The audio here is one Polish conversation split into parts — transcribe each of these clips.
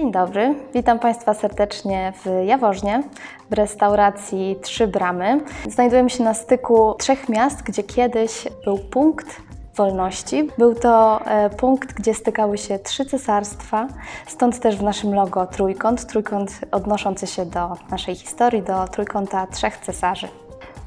Dzień dobry, witam Państwa serdecznie w Jaworznie, w restauracji Trzy Bramy. Znajdujemy się na styku trzech miast, gdzie kiedyś był punkt wolności. Był to e, punkt, gdzie stykały się trzy cesarstwa, stąd też w naszym logo trójkąt, trójkąt odnoszący się do naszej historii, do trójkąta trzech cesarzy.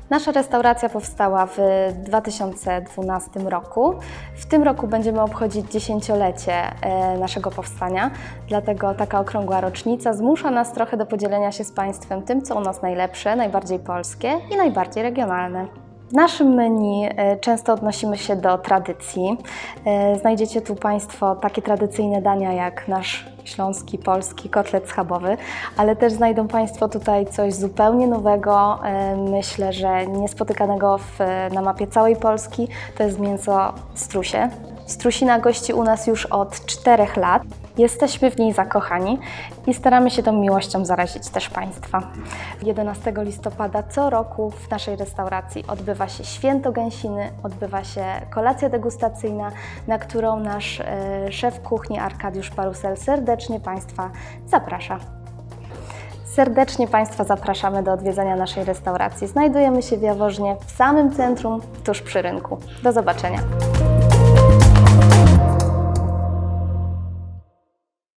Nasza restauracja powstała w 2012 roku. W tym roku będziemy obchodzić dziesięciolecie e, naszego powstania, dlatego taka okrągła rocznica zmusza nas trochę do podzielenia się z Państwem tym, co u nas najlepsze, najbardziej polskie i najbardziej regionalne. W naszym menu e, często odnosimy się do tradycji. E, Znajdziecie tu Państwo takie tradycyjne dania jak nasz śląski, polski kotlet schabowy, ale też znajdą Państwo tutaj coś zupełnie nowego, myślę, że niespotykanego w, na mapie całej Polski. To jest mięso strusie. Strusina gości u nas już od czterech lat. Jesteśmy w niej zakochani i staramy się tą miłością zarazić też Państwa. 11 listopada co roku w naszej restauracji odbywa się święto gęsiny, odbywa się kolacja degustacyjna, na którą nasz e, szef kuchni Arkadiusz Parusel serdecznie Państwa zaprasza. Serdecznie Państwa zapraszamy do odwiedzenia naszej restauracji. Znajdujemy się w Jaworznie, w samym centrum, tuż przy rynku. Do zobaczenia.